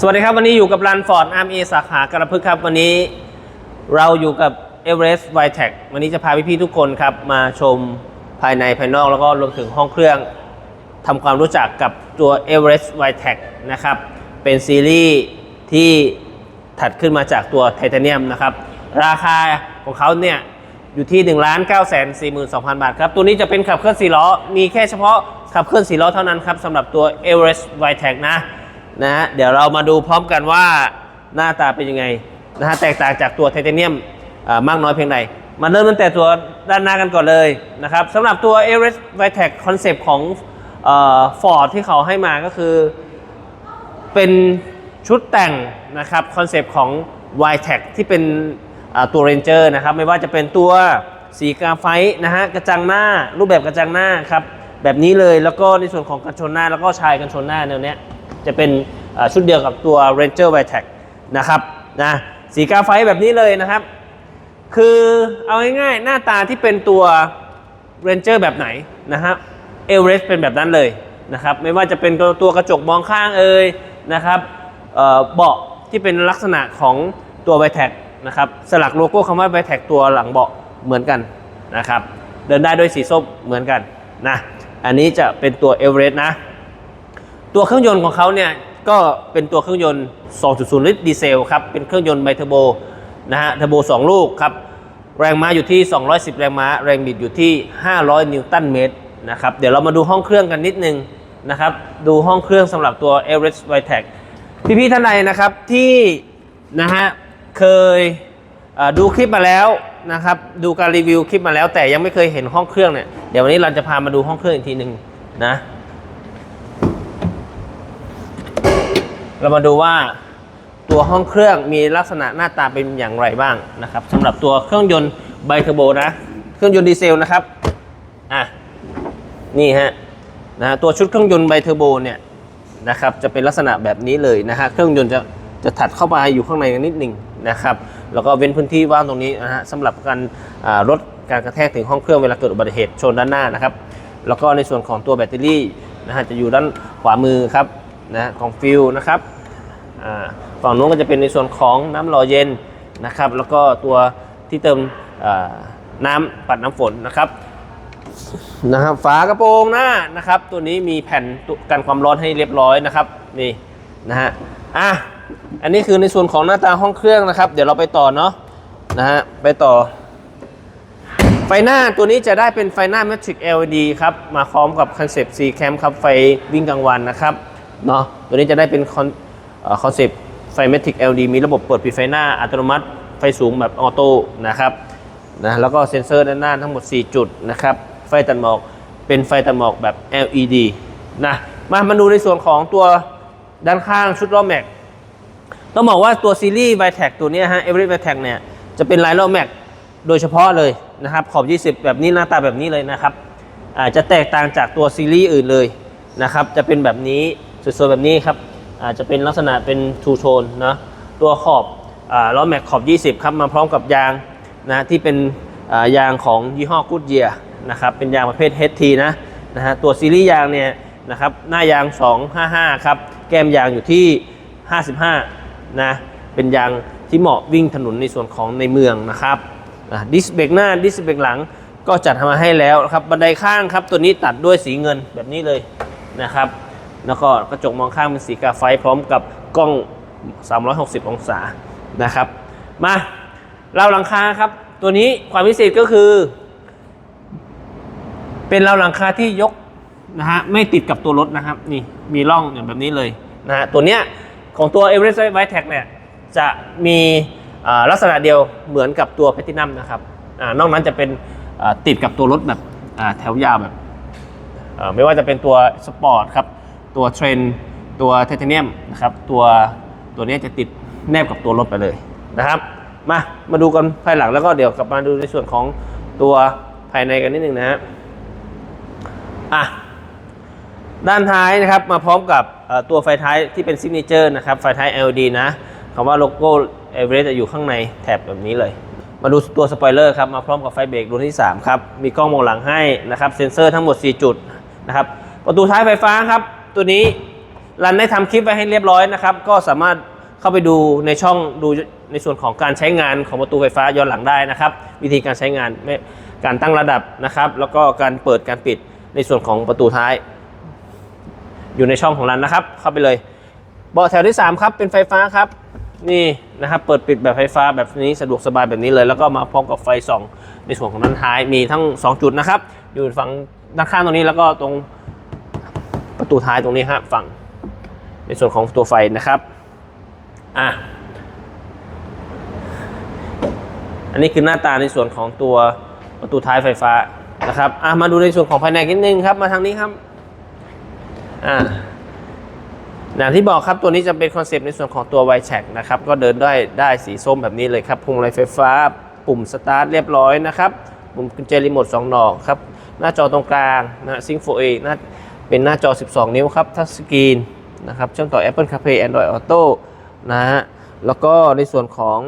สวัสดีครับ วันนี้อยู่กับรันฟอร์ดอาร์มเอสาขากระพึกครับ วันนี้เราอยู่กับ Everest v i t e c วันนี้จะพาพี่ๆทุกคนครับ มาชมภายในภายนอกแล้วก็รวมถึงห้องเครื่องทำความรู้จักกับตัว Everest v i t e c นะครับ เป็นซีรีส์ที่ถัดขึ้นมาจากตัวไทเทเนียมนะครับ ราคาของเขาเนี่ยอยู่ที่ 1 9 4 2 0 0 0 บาทครับ ตัวนี้จะเป็นขับเคลื่อน4ล้อ มีแค่เฉพาะขับเคลื่อน4ล้อเท่านั้นครับสำหรับตัว Everest v i t e c นะ นะฮะเดี๋ยวเรามาดูพร้อมกันว่าหน้าตาเป็นยังไงนะฮะแตกต่างจากตัวไทเทเนียมมากน้อยเพียงใดมาเริ่มตั้งแต่ตัวด้านหน้ากันก่อนเลยนะครับสำหรับตัว Everest v i t e c คอนเซปต์ของฟอร์ดที่เขาให้มาก็คือ เป็นชุดแต่งนะครับคอนเซปต์ของ y t e c ที่เป็นตัว Ranger นะครับไม่ว่าจะเป็นตัวสีกาไฟนะฮะกระจังหน้ารูปแบบกระจังหน้าครับแบบนี้เลยแล้วก็ในส่วนของกันชนหน้าแล้วก็ชายกันชนหน้าแนวเนี้ย จะเป็นชุดเดียวกับตัว Ranger y t e c นะครับนะสีกาไฟท์แบบนี้เลยนะครับ คือเอาง่ายๆหน้าตาที่เป็นตัว Ranger แบบไหนนะครับเอเวอเรสเป็นแบบนั้นเลยนะครับไม่ว่าจะเป็นตัวกระจกมองข้างเอ่ยนะครับเบาะที่เป็นลักษณะของตัวไบแท็กนะครับสลักโลโก้คำว่าไบแท็กตัวหลังเบาะเหมือนกันนะครับเดินได้ด้วยสีส้มเหมือนกันนะอันนี้จะเป็นตัวเอเวอเรสนะ ตัวเครื่องยนต์ของเขาเนี่ยก็เป็นตัวเครื่องยนต์ 2.0 ลิตรดีเซลครับ เป็นเครื่องยนต์ไบเทอร์โบนะฮะเทอร์โบ 2 ลูกครับ แรงม้าอยู่ที่ 210 แรงม้า แรงบิดอยู่ที่ 500 นิวตันเมตรนะครับ เดี๋ยวเรามาดูห้องเครื่องกันนิดนึงนะครับ ดูห้องเครื่องสำหรับตัว Everest v i t e c พี่ๆท่านใดนะครับที่นะฮะเคยดูคลิปมาแล้วนะครับ ดูการรีวิวคลิปมาแล้วแต่ยังไม่เคยเห็นห้องเครื่องเนี่ย เดี๋ยววันนี้เราจะพามาดูห้องเครื่องอีกทีหนึ่งนะ เรามาดูว่าตัวห้องเครื่องมีลักษณะหน้าตาเป็นอย่างไรบ้างนะครับสำหรับตัวเครื่องยนต์ไบเทอร์โบนะ เครื่องยนต์ดีเซลนะครับอะนี่ฮะนะตัวชุดเครื่องยนต์ไบเทอร์โบเนี่ยนะครับจะเป็นลักษณะแบบนี้เลยนะฮะเครื่องยนต์จะจะถัดเข้ามาอยู่ข้างในนิดหนึ่งนะครับแล้วก็เว้นพื้นที่ว่างตรงนี้นะฮะสำหรับการลดการกระแทกถึงห้องเครื่องเวลาเกิดอุบัติเหตุชนด้านหน้านะครับ แล้วก็ในส่วนของตัวแบตเตอรี่นะฮะจะอยู่ด้านขวามือครับนะของฟิลนะครับ ฝั่งนู้นก็จะเป็นในส่วนของน้ำหล่อเย็นนะครับ แล้วก็ตัวที่เติมน้ำปัดน้ำฝนนะครับนะครับฝากระโปรงหน้านะครับ ตัวนี้มีแผ่นกันความร้อนให้เรียบร้อยนะครับนี่นะฮะอะอันนี้คือในส่วนของหน้าตาห้องเครื่องนะครับ เดี๋ยวเราไปต่อเนาะนะฮะไปต่อ ไฟหน้าตัวนี้จะได้เป็นไฟหน้า Matrix LED ครับ มาพร้อมกับคอนเซปต์ C Cam ครับไฟวิ่งกลางวันนะครับเนาะตัวนี้จะได้เป็น คอนเซปต์ไฟ Matrix LED มีระบบเปิดปิดไฟหน้าอัตโนมัติ ไฟสูงแบบออโต้นะครับนะแล้วก็เซ็นเซอร์ด้านหน้าทั้งหมด 4 จุดนะครับ ไฟตัดหมอกเป็นไฟตัดหมอกแบบ LED นะมามาดูในส่วนของตัวด้านข้างชุดล้อแม็กต้องบอกว่าตัวซีรีส์ v i t e c ตัวนี้ฮะ Everest v i t e c เนี่ยจะเป็นลายล้อแม็กโดยเฉพาะเลยนะครับขอบ 20 แบบนี้หน้าตาแบบนี้เลยนะครับอาจจะแตกต่างจากตัวซีรีส์อื่นเลยนะครับจะเป็นแบบนี้สวยๆแบบนี้ครับ อาจจะเป็นลักษณะเป็นทูโทนนะตัวขอบล้อแม็กขอบ 20 ครับ มาพร้อมกับยางนะที่เป็นยางของยี่ห้อกูดเยียนะครับเป็นยางประเภท HT นะนะฮะตัวซีรีส์ยางเนี่ยนะครับหน้ายาง 255 ครับ แก้มยางอยู่ที่ 55 นะ เป็นยางที่เหมาะวิ่งถนนในส่วนของในเมืองนะครับดิสเบรกหน้าดิสเบรกหลังก็จัดทำมาให้แล้วครับบันไดข้างครับ ตัวนี้ตัดด้วยสีเงินแบบนี้เลยนะครับ แล้วก็กระจกมองข้างเป็นสีกาไฟพร้อมกับกล้อง 360 องศานะครับ มาเราหลังคาครับ ตัวนี้ความพิเศษก็คือ เป็นเราหลังคาที่ยกนะฮะไม่ติดกับตัวรถนะครับ นี่มีร่องอย่างแบบนี้เลยนะฮะตัวเนี้ยของตัว Everest v i t e t a c เนี่ยจะมีลักษณะเดียวเหมือนกับตัว Platinum นะครับอ่านอกนั้นจะเป็นติดกับตัวรถแบบแถวยาวแบบไม่ว่าจะเป็นตัวสปอร์ตครับ ตัวเทรนตัวไทเทเนียมนะครับตัวตัวนี้จะติดแนบกับตัวรถไปเลยนะครับ มามาดูกันภายหลังแล้วก็เดี๋ยวกลับมาดูในส่วนของตัวภายในกันนิดนึงนะฮะอะด้านท้ายนะครับมาพร้อมกับตัวไฟท้ายที่เป็นซิกเนเจอร์นะครับไฟท้าย LED นะคำว่าโลโก้เอเวอเรสต์จะอยู่ข้างในแถบแบบนี้เลย มาดูตัวสปอยเลอร์ครับมาพร้อมกับไฟเบรกรุ่นที่ 3 ครับ มีกล้องมองหลังให้นะครับ เซ็นเซอร์ทั้งหมด 4 จุดนะครับประตูท้ายไฟฟ้าครับ ตัวนี้รันได้ทำคลิปไว้ให้เรียบร้อยนะครับ ก็สามารถเข้าไปดูในช่องดูในส่วนของการใช้งานของประตูไฟฟ้าย้อนหลังได้นะครับ วิธีการใช้งานการตั้งระดับนะครับ แล้วก็การเปิดการปิดในส่วนของประตูท้าย อยู่ในช่องของรันนะครับ เข้าไปเลยเบาะแถวที่ 3 ครับ เป็นไฟฟ้าครับ นี่นะครับเปิดปิดแบบไฟฟ้าแบบนี้สะดวกสบายแบบนี้เลย แล้วก็มาพร้อมกับไฟส่อง ในส่วนของด้านท้ายมีทั้ง 2 จุดนะครับ อยู่ฝั่งด้านข้างตรงนี้แล้วก็ตรง ประตูท้ายตรงนี้ครับฝั่ง ในส่วนของตัวไฟนะครับอะอันนี้คือหน้าตาในส่วนของตัวประตูท้ายไฟฟ้านะครับอะมาดูในส่วนของภายในนิดนึงครับมาทางนี้ครับอ่าอย่างที่บอกครับตัวนี้จะเป็นคอนเซปต์ในส่วนของตัว y c h a c นะครับก็เดินได้ได้สีส้มแบบนี้เลยครับพวงมาลัยไฟฟ้า ปุ่มสตาร์ทเรียบร้อยนะครับปุ่มกุญแจรีโมท2ดอกครับหน้าจอตรงกลางนะซิงโฟเอหน้า เป็นหน้าจอ 12 นิ้วครับทัชสกรีนนะครับเชื่อมต่อ Apple CarPlay Android Auto นะฮะแล้วก็ในส่วนของ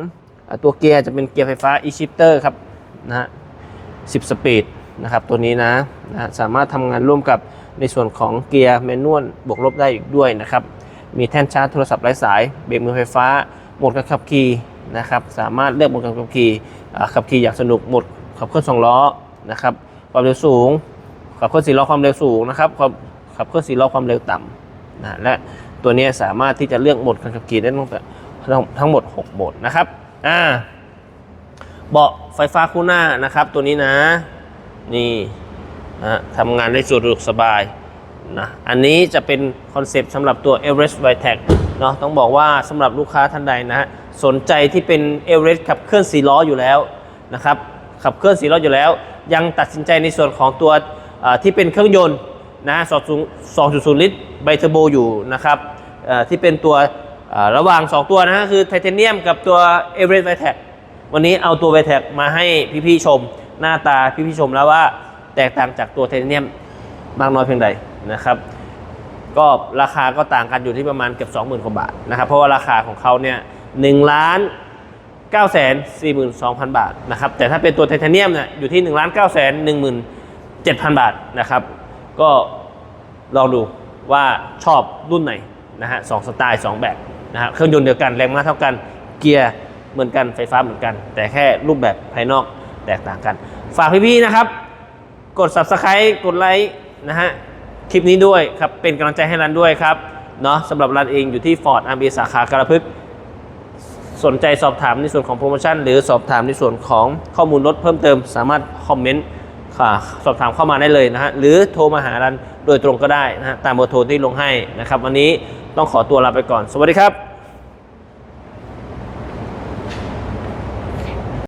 ตัวเกียร์จะเป็นเกียร์ไฟฟ้า e-shifter ครับนะฮะ10 สปีดนะครับตัวนี้นะนะสามารถทำงานร่วมกับในส่วนของเกียร์แมนนวลบวกลบได้อีกด้วยนะครับ มีแท่นชาร์จโทรศัพท์ไร้สาย เบรกมือไฟฟ้าโหมดการขับขี่นะครับสามารถเลือกโหมดการขับขี่ขับขี่อย่างสนุกโหมดขับเคลื่อนสองล้อนะครับความเร็วสูง ขับเคลื่อนสี่ล้อความเร็วสูงนะครับขับเคลื่อนสี่ล้อความเร็วต่ำนะและตัวนี้สามารถที่จะเลือกโหมดการขับขี่ได้ตั้งแต่ทั้งหมด 6 โหมดนะครับอ่าเบาะไฟฟ้าคู่หน้านะครับ ตัวนี้นะนี่นะทำงานได้สะดวกสบายนะอันนี้จะเป็นคอนเซปต์สำหรับตัว Everest v i t e c เนาะต้องบอกว่าสำหรับลูกค้าท่านใดนะฮะสนใจที่เป็น Everest ขับเคลื่อนสีล้ออยู่แล้วนะครับขับเคลื่อนสีล้ออยู่แล้ว ยังตัดสินใจในส่วนของตัว ที่เป็นเครื่องยนต์นะ2.0 ลิตรไบเทอร์โบอยู่นะครับที่เป็นตัวระหว่าง 2 ตัวนะฮะคือไทเทเนียมกับตัว Everest v i t e c วันนี้เอาตัวไวแท็กมาให้พี่ๆชม หน้าตาพี่ๆชมแล้วว่าแตกต่างจากตัวไทเทเนียมมากน้อยเพียงใดนะครับก็ราคาก็ต่างกันอยู่ที่ประมาณเกือบ20,000กว่าบาทนะครับเพราะว่าราคาของเขาเนี่ยหนึ่งล้าน9 4 2 0 0 0บาทนะครับแต่ถ้าเป็นตัวไทเทเนียมเนี่ยอยู่ที่1ล้าน9 1 7,000 บาทนะครับ ก็ลองดูว่าชอบรุ่นไหนนะฮะสองสไตล์สองแบบนะฮะเครื่องยนต์เดียวกันแรงม้าเท่ากันเกียร์เหมือนกันไฟฟ้าเหมือนกัน แต่แค่รูปแบบภายนอกแตกต่างกัน ฝากพี่ๆนะครับ กด subscribe กดไลค์นะฮะคลิปนี้ด้วยครับ เป็นกำลังใจให้รันด้วยครับเนาะสำหรับรันเองอยู่ที่ Ford r b สาขากระพึกสนใจสอบถามในส่วนของโปรโมชั่น หรือสอบถามในส่วนของข้อมูลลดเพิ่มเติม สามารถคอมเมนต์ สอบถามเข้ามาได้เลยนะฮะหรือโทรมาหารันโดยตรงก็ได้นะฮะตามเบอร์โทรที่ลงให้นะครับ วันนี้ต้องขอตัวลาไปก่อน สวัสดีครับ